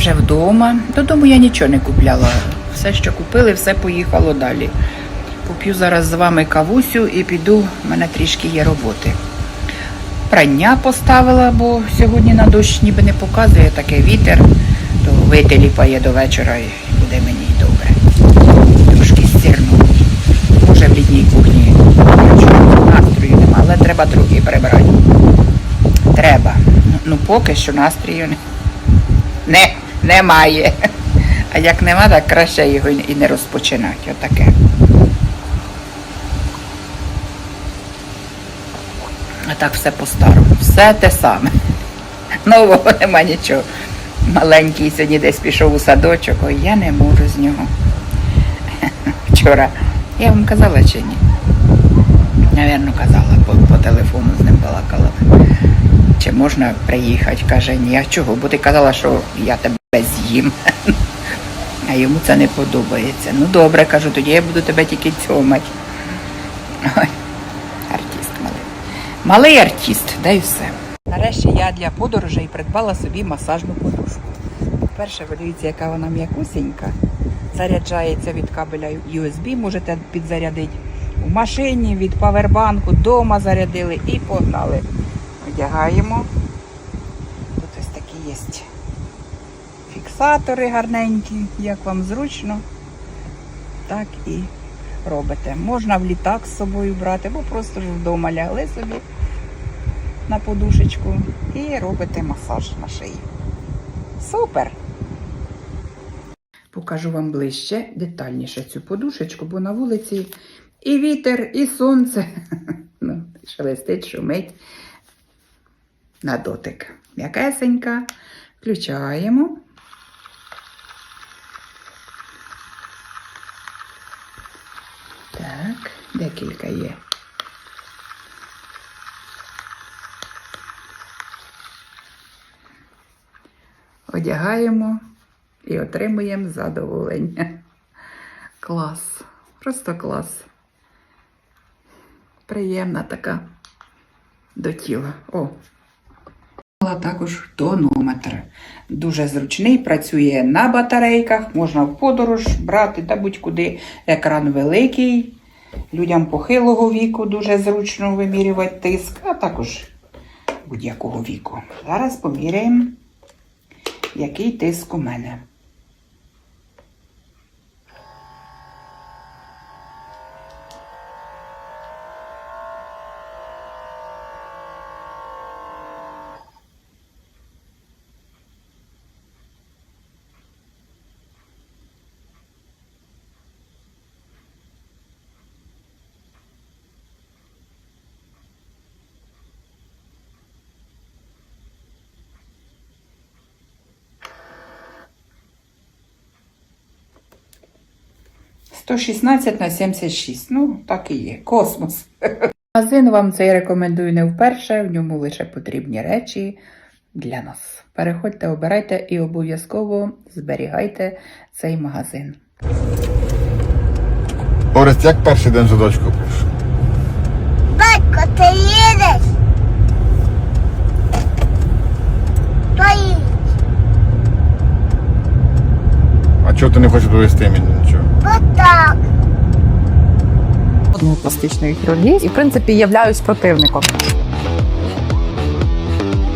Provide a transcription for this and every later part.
Вже вдома. Додому я нічого не купляла. Все, що купили, все поїхало далі. Поп'ю зараз з вами кавусю і піду, в мене трішки є роботи. Прання поставила, бо сьогодні на дощ ніби не показує таке вітер, то вителіпає до вечора і буде мені добре. Трошки стірну. Може в літній кухні. Настрою нема, але треба трохи прибрати. Треба. Ну поки що настрою не, немає. А як нема, так краще його і не розпочинати. Отаке. А так все по-старому. Все те саме. Нового нема нічого. Маленький сьогодні десь пішов у садочок, ой, я не можу з нього. Вчора. Я вам казала чи ні? Навірно, казала, по, по телефону з ним балакала. Чи можна приїхати? Каже, ні, а чого? Бо ти казала, що я тебе з'їм. А йому це не подобається. Ну добре, кажу, тоді я буду тебе тільки цьомати. Ой, малий. Малий артист, да і все. Нарешті я для подорожей придбала собі масажну подушку. Перше, ви яка вона м'якусенька. Заряджається від кабеля USB, можете підзарядити в машині, від павербанку, вдома зарядили і погнали. Одягаємо. Тут ось такі є фіксатори гарненькі, як вам зручно, так і робите. Можна в літак з собою брати, або просто вдома лягли собі на подушечку і робите масаж на шиї. Супер! Покажу вам ближче, детальніше цю подушечку, бо на вулиці і вітер, і сонце. Ну, шелестить, шумить на дотик. М'якесенька. Включаємо. Так, декілька є. Одягаємо і отримуємо задоволення. Клас. Просто клас. Приємна така до тіла. О. Також тонометр. Дуже зручний, працює на батарейках, можна в подорож брати та будь-куди. Екран великий. Людям похилого віку дуже зручно вимірювати тиск, а також будь-якого віку. Зараз поміряємо, який тиск у мене. – 116 на 76. Ну, так і є. Космос. Магазин вам цей рекомендую не вперше, в ньому лише потрібні речі для нас. Переходьте, обирайте і обов'язково зберігайте цей магазин. Орест, як перший день в садочку пройшов? Батько, ти їдеш? Поїдь. А чого ти не хочеш довести мені Отак. пластичної хірургії і в принципі являюсь противником.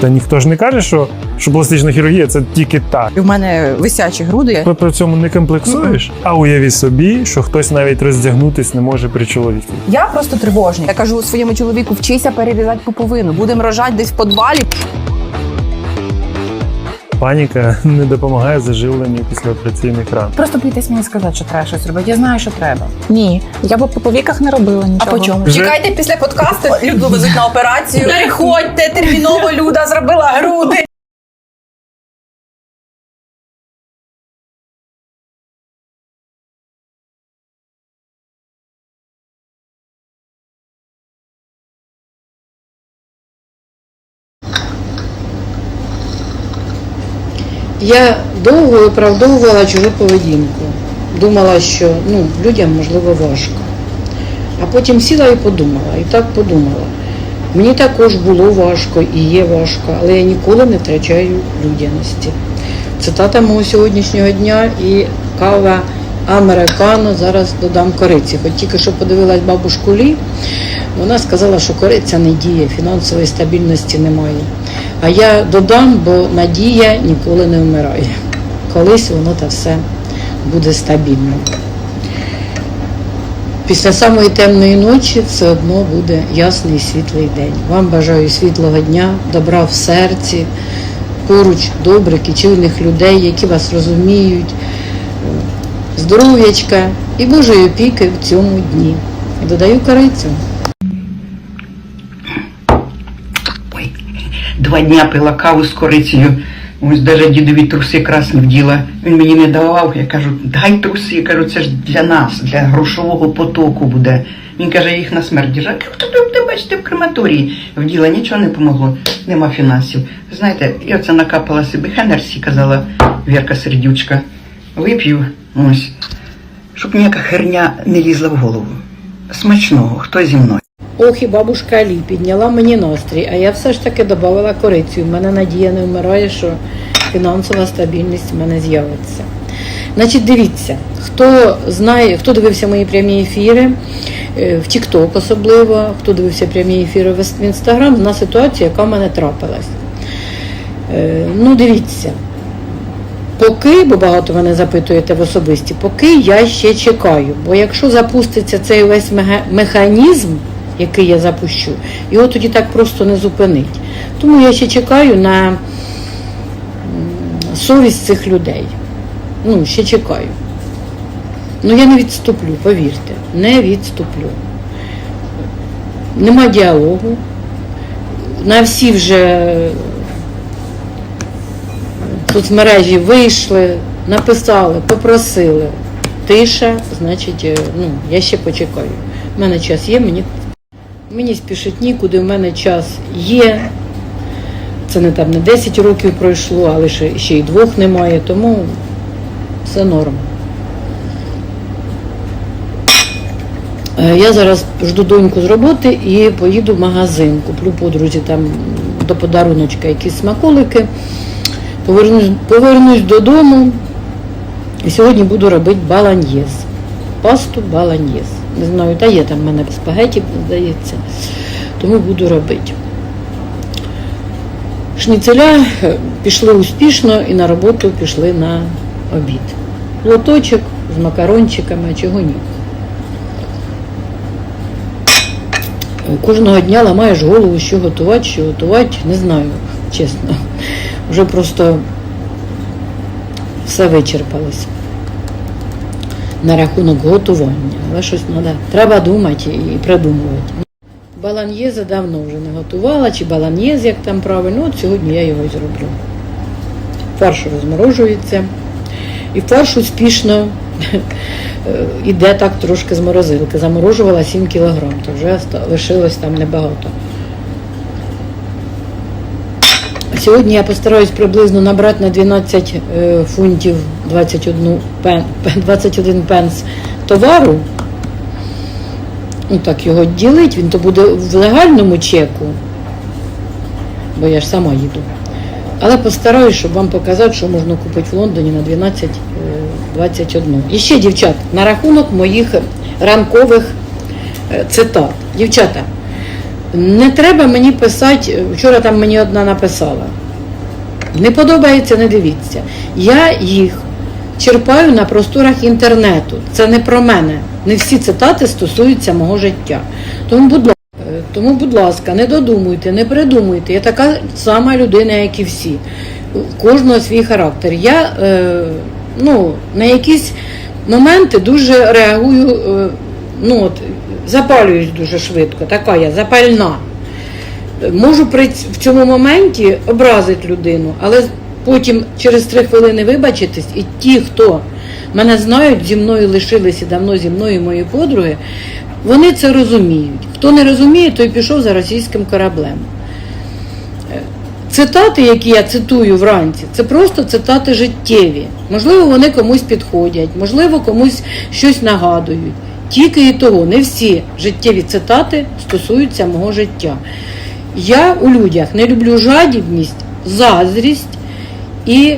Та ніхто ж не каже, що, що пластична хірургія це тільки так. І в мене висячі груди. Ви при цьому не комплексуєш, а уяві собі, що хтось навіть роздягнутись не може при чоловіку. Я просто тривожний. Я кажу своєму чоловіку, вчися перерізати пуповину. Будемо рожати десь в підвалі. Паніка не допомагає заживленню післяопераційних ран. Просто бійтесь мені сказати, що треба щось робити. Я знаю, що треба. Ні, я б по повіках не робила нічого. А по чому? Вже- Чекайте після подкасту. Люду везуть на операцію. Приходьте, терміново люда зробила груди. Я довго виправдовувала чужу поведінку. Думала, що ну, людям можливо важко. А потім сіла і подумала, і так подумала. Мені також було важко і є важко, але я ніколи не втрачаю людяності. цитата мого сьогоднішнього дня і кава американо. Зараз додам кориці. Хоч тільки що подивилась бабушку Лі, вона сказала, що кориця не діє, фінансової стабільності немає. А я додам, бо надія ніколи не вмирає. Колись воно та все буде стабільно. Після самої темної ночі все одно буде ясний світлий день. Вам бажаю світлого дня, добра в серці, поруч добрих і чуйних людей, які вас розуміють, здоров'ячка і Божої опіки в цьому дні. І додаю корицю. Ой, два дня пила каву з корицею. Ось навіть дідові труси красні вділа. Він мені не давав. Я кажу, дай труси. Я кажу, це ж для нас, для грошового потоку буде. Він каже, їх на смерть держать. Ти бачите, в крематорії вділа, нічого не помогло, нема фінансів. Знаєте, я оце накапала собі хенерсі, казала Вірка Сердючка. Вип'ю, ось, щоб ніяка херня не лізла в голову. Смачного, хто зі мною. Ох, і бабушка Алі підняла мені настрій, а я все ж таки додавала корицю. У мене надія не вмирає, що фінансова стабільність в мене з'явиться. Значить, дивіться, хто знає, хто дивився мої прямі ефіри, е, в TikTok особливо, хто дивився прямі ефіри в Instagram, зна ситуацію, яка в мене трапилась. Е, Ну, дивіться. Поки, бо багато мене запитуєте в особисті, поки я ще чекаю. Бо якщо запуститься цей весь механізм, який я запущу, його тоді так просто не зупинить. Тому я ще чекаю на совість цих людей. Ну, ще чекаю. Ну я не відступлю, повірте, не відступлю. Нема діалогу. На всі вже соцмережі вийшли, написали, попросили. Тиша, значить, е, ну, я ще почекаю. У мене час є, мені, мені спішить нікуди, у мене час є. Це не там не 10 років пройшло, але ще, ще й двох немає, тому все норм. Е, Я зараз жду доньку з роботи і поїду в магазин. Куплю подрузі там до подаруночка якісь смаколики. Повернусь, повернусь додому і сьогодні буду робити баланьєз. Пасту баланьєз. Не знаю, та є там в мене спагеті, здається. Тому буду робити. Шніцеля е, пішли успішно і на роботу пішли на обід. Лоточок з макарончиками, а чого ні. Кожного дня ламаєш голову, що готувати, що готувати, не знаю, чесно. Вже просто все вичерпалось на рахунок готування. Але щось треба, треба думати і придумувати. Баланьєза давно вже не готувала, чи баланьєз, як там правильно, от сьогодні я його зроблю. Фарш розморожується. І фарш успішно іде так трошки з морозилки. Заморожувала 7 кілограм, то вже лишилось там небагато. Сьогодні я постараюсь приблизно набрати на 12 е, фунтів 21 пен, 21 пенс товару. Ну так його ділить, він то буде в легальному чеку, бо я ж сама їду. Але постараюсь, щоб вам показати, що можна купити в Лондоні на 12 е, 21. І ще, дівчат, на рахунок моїх ранкових е, цитат. Дівчата, не треба мені писати, вчора там мені одна написала. Не подобається, не дивіться. Я їх черпаю на просторах інтернету. Це не про мене. Не всі цитати стосуються мого життя. Тому, будь ласка, тому, будь ласка, не додумуйте, не придумуйте. Я така сама людина, як і всі. Кожного свій характер. Я е, ну, на якісь моменти дуже реагую, е, ну, от, запалююсь дуже швидко, така я запальна. Можу в цьому моменті образити людину, але потім через три хвилини вибачитись, і ті, хто мене знають, зі мною лишилися давно зі мною мої подруги, вони це розуміють. Хто не розуміє, той пішов за російським кораблем. Е, Цитати, які я цитую вранці, це просто цитати життєві. Можливо, вони комусь підходять, можливо, комусь щось нагадують. Тільки і того, не всі життєві цитати стосуються мого життя. Я у людях не люблю жадібність, заздрість і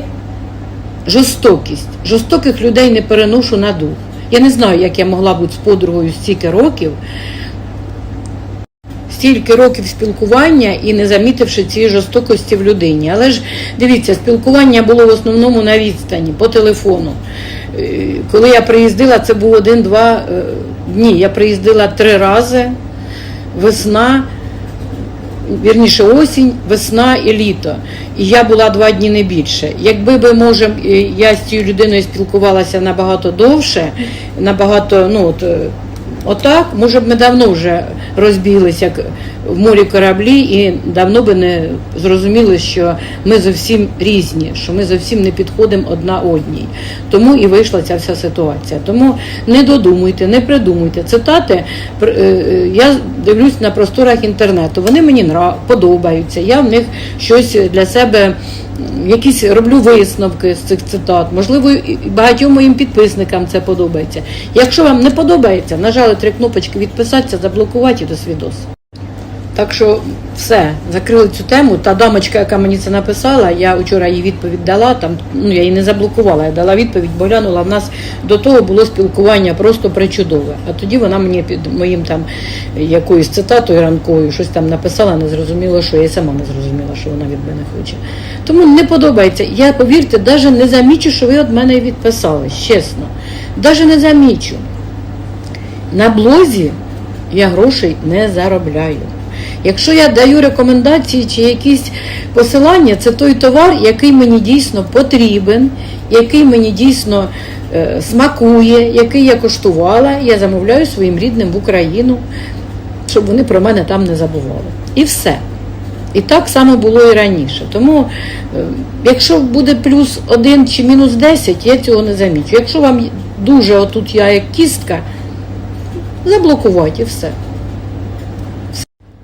жорстокість. Жорстоких людей не переношу на дух. Я не знаю, як я могла бути з подругою стільки років, стільки років спілкування і не замітивши цієї жорстокості в людині. Але ж дивіться, спілкування було в основному на відстані, по телефону. Е, Коли я приїздила, це був один-два е, дні. Я приїздила три рази, весна, вірніше осінь, весна і літо. І я була два дні не більше. Якби би, може, е, я з цією людиною спілкувалася набагато довше, набагато, ну от. Отак, може б ми давно вже розбіглися в морі кораблі і давно би не зрозуміли, що ми зовсім різні, що ми зовсім не підходимо одна одній. Тому і вийшла ця вся ситуація. Тому не додумуйте, не придумуйте. Цитати е, е, я дивлюсь на просторах інтернету. Вони мені подобаються. Я в них щось для себе якісь роблю висновки з цих цитат. Можливо, багатьом моїм підписникам це подобається. Якщо вам не подобається, нажали три кнопочки відписатися, заблокувати і до свідос. Так що все, закрили цю тему. Та дамочка, яка мені це написала, я вчора їй відповідь дала. Там ну я її не заблокувала, я дала відповідь, бо глянула. В нас до того було спілкування просто причудове. А тоді вона мені під моїм там якоюсь цитатою ранковою щось там написала, не зрозуміло, що я сама не зрозуміла, що вона від мене хоче. Тому не подобається. Я повірте, навіть не замічу, що ви від мене відписались, чесно. Навіть не замічу. На блозі я грошей не заробляю. Якщо я даю рекомендації чи якісь посилання, це той товар, який мені дійсно потрібен, який мені дійсно е, смакує, який я коштувала, я замовляю своїм рідним в Україну, щоб вони про мене там не забували. І все. І так само було і раніше. Тому, е, якщо буде плюс один чи мінус 10, я цього не замічу. Якщо вам дуже отут я як кістка, заблокувати і все.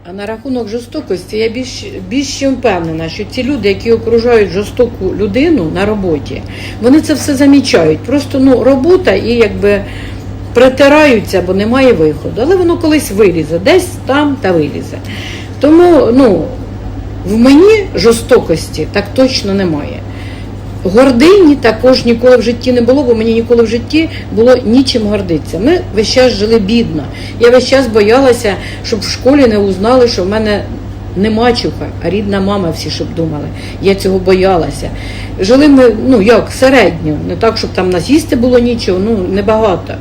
А на рахунок жорстокості я більш, більш чим впевнена, що ці люди, які окружають жорстоку людину на роботі, вони це все замічають. Просто ну, робота і якби притираються, бо немає виходу. Але воно колись вилізе, десь там та вилізе. Тому ну, в мені жорстокості так точно немає. Гордині також ніколи в житті не було, бо мені ніколи в житті було нічим гордитися. Ми весь час жили бідно. Я весь час боялася, щоб в школі не узнали, що в мене не мачуха, а рідна мама, всі щоб думали. Я цього боялася. Жили ми, ну як, середньо, не так, щоб там нас їсти було нічого, ну небагато.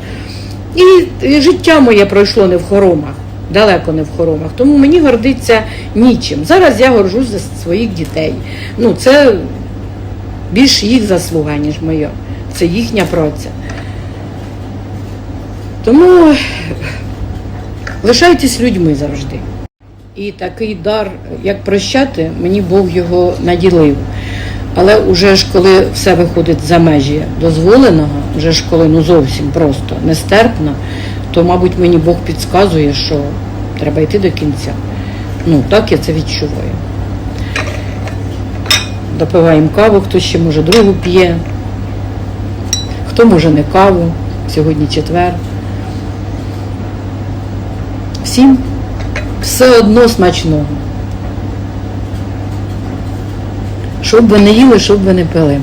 І, і життя моє пройшло не в хоромах, далеко не в хоромах. Тому мені гордиться нічим. Зараз я горжусь за своїх дітей. Ну, це більш їх заслуга, ніж моя. Це їхня праця. Тому лишайтесь людьми завжди. І такий дар, як прощати, мені Бог його наділив. Але вже ж коли все виходить за межі дозволеного, вже ж коли ну зовсім просто нестерпно, то, мабуть, мені Бог підказує, що треба йти до кінця. Ну, так я це відчуваю. Допиваємо каву, хто ще може другу п'є, хто може не каву, сьогодні четвер. Всім все одно смачного. Щоб ви не їли, щоб ви не пили.